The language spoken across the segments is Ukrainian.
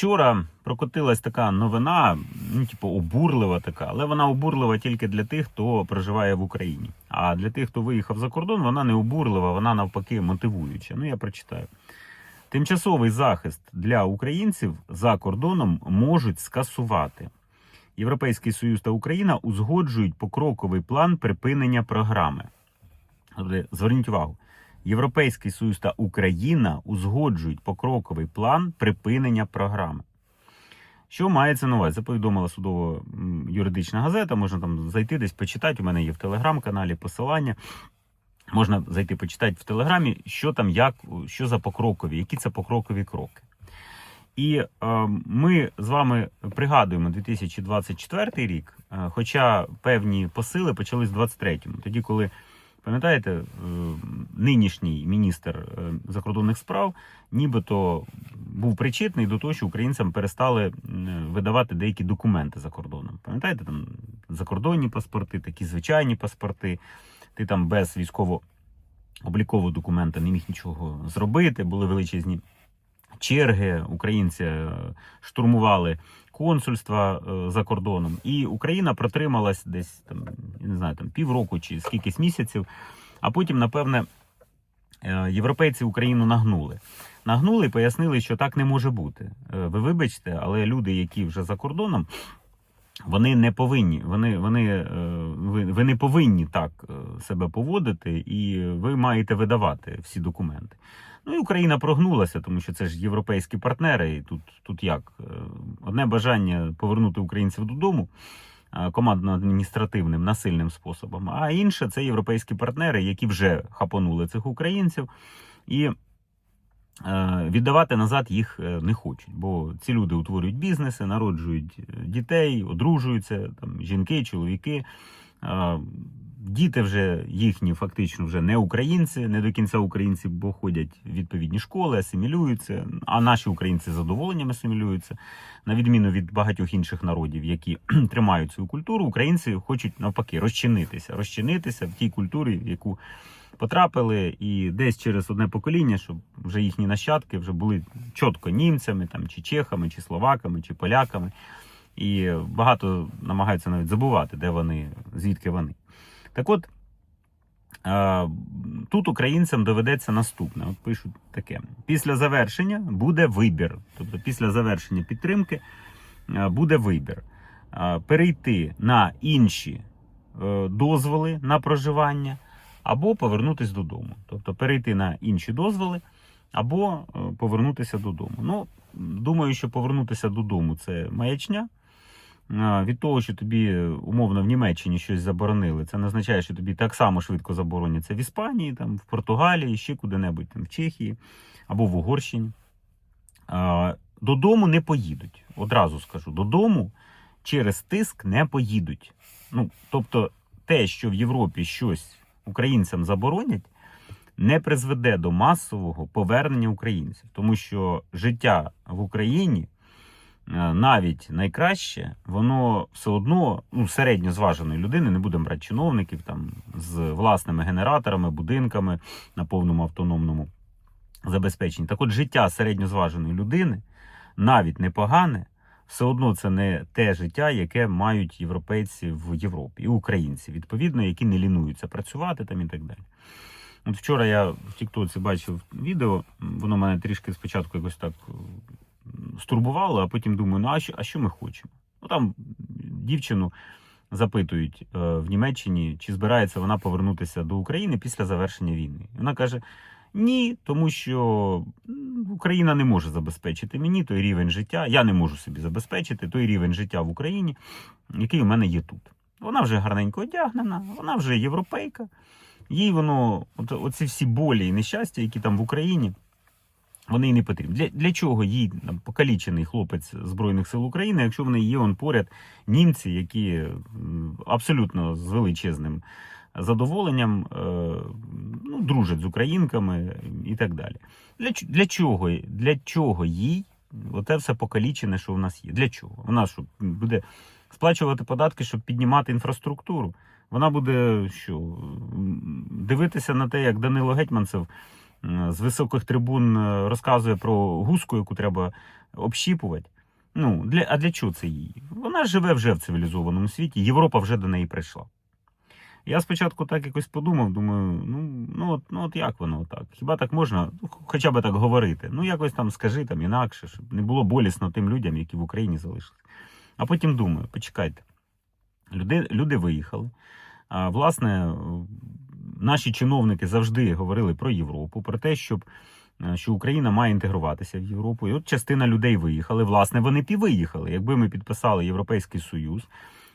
Вчора прокотилась така новина, ну, типу, обурлива така, але вона обурлива тільки для тих, хто проживає в Україні. А для тих, хто виїхав за кордон, вона не обурлива, вона навпаки мотивуюча. Ну, я прочитаю. Тимчасовий захист для українців за кордоном можуть скасувати. Європейський Союз та Україна узгоджують покроковий план припинення програми. Тобто, Зверніть увагу. Європейський Союз та Україна узгоджують покроковий план припинення програми. Що мається на увазі? Це повідомила судово-юридична газета. Можна там зайти десь почитати. У мене є в телеграм-каналі посилання. Можна зайти почитати в телеграмі, що там, як, що за покрокові, які це покрокові кроки. І е, ми з вами пригадуємо 2024 рік, е, хоча певні посили почались в 23-му, тоді, коли Пам'ятаєте, е, нинішній міністр е, закордонних справ нібито був причетний до того, що українцям перестали видавати деякі документи за кордоном. Пам'ятаєте, там закордонні паспорти, такі звичайні паспорти. Ти там без військово-облікового документа не міг нічого зробити. Були величезні черги. Українці е, штурмували консульства е, за кордоном, і Україна протрималась десь там, не знаю, там півроку чи скількись місяців. А потім, напевне, е, європейці Україну нагнули. Нагнули і пояснили, що так не може бути. Е, Ви вибачте, але люди, які вже за кордоном, вони не повинні. Вони, вони, е, ви, ви не повинні так е, себе поводити, і ви маєте видавати всі документи. Ну і Україна прогнулася, тому що це ж європейські партнери. І тут, тут як? Е, Одне бажання повернути українців додому командно-адміністративним насильним способом, а інше це європейські партнери, які вже хапанули цих українців і віддавати назад їх е, не хочуть. Бо ці люди утворюють бізнеси, народжують е, дітей, одружуються, там жінки, чоловіки. Е, Діти вже їхні фактично вже не українці, не до кінця українці, бо ходять в відповідні школи, асимілюються. А наші українці з задоволенням асимілюються. На відміну від багатьох інших народів, які тримають свою культуру, українці хочуть навпаки розчинитися, розчинитися в тій культурі, в яку потрапили, і десь через одне покоління, щоб вже їхні нащадки вже були чітко німцями, там чи чехами, чи словаками, чи поляками. І багато намагаються навіть забувати, де вони, звідки вони. Так от, тут українцям доведеться наступне. От пишуть таке: після завершення буде вибір. Тобто, після завершення підтримки буде вибір. Перейти на інші е, дозволи на проживання або повернутися додому. Тобто перейти на інші дозволи або е, повернутися додому. Ну, думаю, що повернутися додому це маячня. Від того, що тобі умовно в Німеччині щось заборонили, це не означає, що тобі так само швидко забороняться в Іспанії, там, в Португалії, ще куди-небудь там, в Чехії або в Угорщині. Додому не поїдуть. Одразу скажу, додому через тиск не поїдуть. Ну, тобто, те, що в Європі щось українцям заборонять, не призведе до масового повернення українців, тому що життя в Україні е, навіть найкраще, воно все одно ну, середньо зваженої людини, не будемо брати чиновників там з власними генераторами, будинками на повному автономному забезпеченні. Так от життя середньозваженої людини навіть непогане, все одно це не те життя, яке мають європейці в Європі і українці, відповідно, які не лінуються працювати там і так далі. От вчора я в Тіктоці бачив відео, воно мене трішки спочатку якось так е, стурбувало, а потім думаю, ну а що, а що ми хочемо? Ну там дівчину запитують е, в Німеччині, чи збирається вона повернутися до України після завершення війни. Вона каже: ні, тому що Україна не може забезпечити мені той рівень життя. Я не можу собі забезпечити той рівень життя в Україні, який у мене є тут. Вона вже гарненько одягнена, вона вже європейка. Їй воно, от, оці всі болі і нещастя, які там в Україні, вони їй не потрібні. Для, для чого їй там, покалічений хлопець Збройних сил України, якщо в неї є он поряд німці, які абсолютно з величезним задоволенням е, ну, дружать з українками і так далі. Для, для, чого, для чого їй оте все покалічене, що в нас є? Для чого? Вона що буде сплачувати податки, щоб піднімати інфраструктуру? Вона буде що дивитися на те, як Данило Гетьманцев з високих трибун е, розказує про гуску, яку треба общіпувати. Ну, для, а для чого це їй? Вона живе вже в цивілізованому світі, Європа вже до неї прийшла. Я спочатку так якось подумав, думаю, ну, ну, от, ну от як воно так? Хіба так можна ну, хоча б так говорити? Ну, якось там скажи там інакше, щоб не було болісно тим людям, які в Україні залишились. А потім думаю, почекайте, люди, люди виїхали. А, власне, е, наші чиновники завжди говорили про Європу, про те, щоб е, що Україна має інтегруватися в Європу. І от частина людей виїхали. Власне, вони б і. Якби ми підписали Європейський Союз,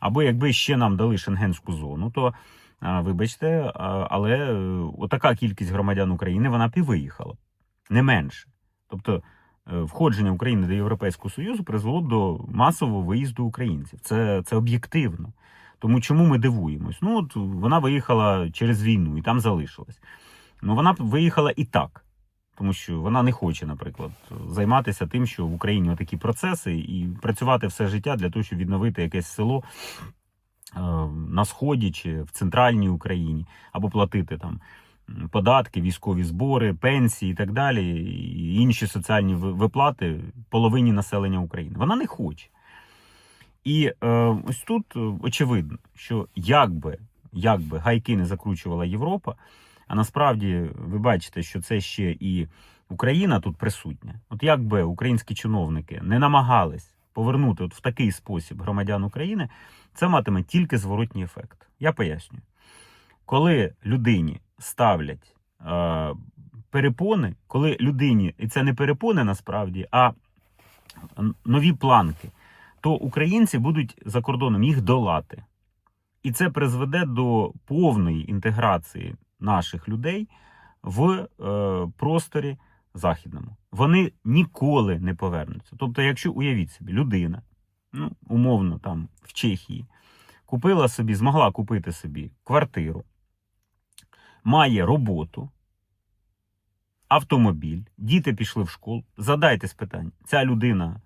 або якби ще нам дали шенгенську зону, то вибачте, але е, отака кількість громадян України вона б. Не менше. Тобто е, входження України до Європейського Союзу призвело б до масового виїзду українців. Це, це об'єктивно. Тому чому ми дивуємось? Ну, от вона виїхала через війну і там залишилась. Ну, вона виїхала і так. Тому що вона не хоче, наприклад, займатися тим, що в Україні такі процеси, і працювати все життя для того, щоб відновити якесь село е, на сході чи в центральній Україні, або платити там податки, військові збори, пенсії і так далі, і інші соціальні виплати половині населення України. Вона не хоче. І е, ось тут е, очевидно, що якби, якби гайки не закручувала Європа, а насправді ви бачите, що це ще і Україна тут присутня. От якби українські чиновники не намагались повернути от в такий спосіб громадян України, це матиме тільки зворотній ефект. Я пояснюю. Коли людині ставлять е, перепони, коли людині, і це не перепони насправді, а нові планки, то українці будуть за кордоном їх долати. І це призведе до повної інтеграції наших людей в е, просторі західному. Вони ніколи не повернуться. Тобто, якщо уявіть собі, людина, ну, умовно, там в Чехії, купила собі, змогла купити собі квартиру, має роботу, автомобіль, діти пішли в школу. Задайтесь питання, ця людина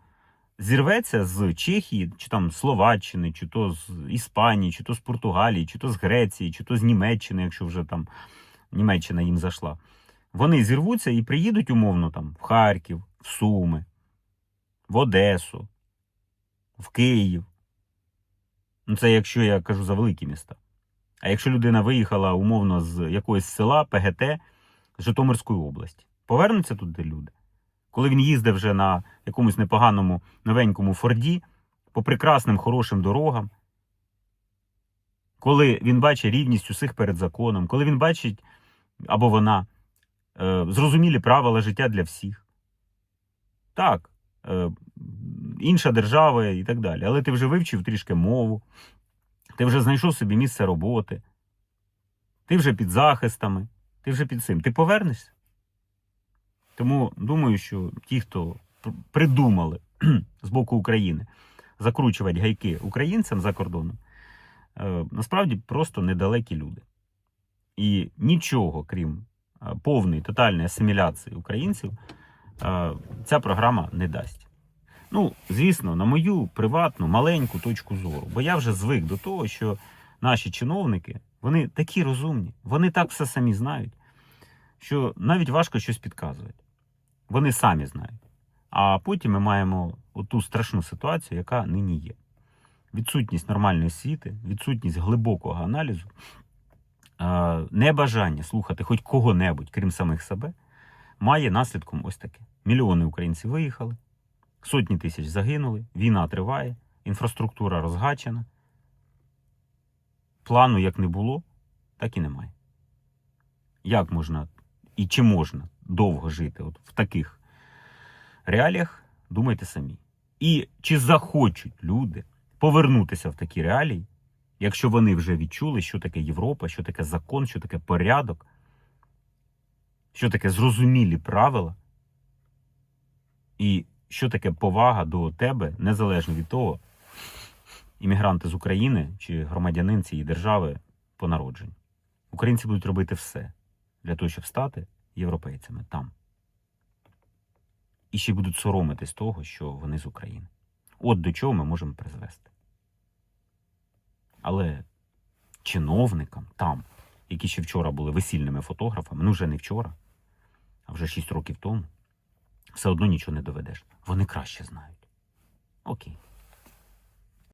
зірветься з Чехії, чи там Словаччини, чи то з Іспанії, чи то з Португалії, чи то з Греції, чи то з Німеччини, якщо вже там Німеччина їм зайшла. Вони зірвуться і приїдуть умовно там в Харків, в Суми, в Одесу, в Київ. Ну, це якщо я кажу за великі міста. А якщо людина виїхала умовно з якогось села ПГТ Житомирської області, повернуться туди люди? Коли він їздив вже на якомусь непоганому новенькому Форді по прекрасним хорошим дорогам, коли він бачить рівність усіх перед законом, коли він бачить або вона е, зрозумілі правила життя для всіх. Так, е, інша держава і так далі. Але ти вже вивчив трішки мову, ти вже знайшов собі місце роботи, ти вже під захистами, ти вже під цим. Ти повернешся? Тому думаю, що ті, хто придумали з боку України закручувати гайки українцям за кордоном, е, насправді просто недалекі люди. І нічого, крім е, повної тотальної асиміляції українців, е, ця програма не дасть. Ну, звісно, на мою приватну маленьку точку зору, бо я вже звик до того, що наші чиновники вони такі розумні, вони так все самі знають, що навіть важко щось підказувати. Вони самі знають. А потім ми маємо ту страшну ситуацію, яка нині є. Відсутність нормальної освіти, відсутність глибокого аналізу, небажання слухати хоч кого-небудь, крім самих себе, має наслідком ось таке. Мільйони українців виїхали, сотні тисяч загинули, війна триває, інфраструктура розгачена. Плану як не було, так і немає. Як можна і чи можна довго жити от в таких реаліях, думайте самі. І чи захочуть люди повернутися в такі реалії, якщо вони вже відчули, що таке Європа, що таке закон, що таке порядок, що таке зрозумілі правила, і що таке повага до тебе, незалежно від того, іммігранти з України чи громадянин цієї держави по народженню. Українці будуть робити все для того, щоб стати європейцями там. І ще будуть соромитись того, що вони з України. От до чого ми можемо призвести. Але чиновникам там, які ще вчора були весільними фотографами, ну вже не вчора, а вже 6 років тому, все одно нічого не доведеш. Вони краще знають. Окей.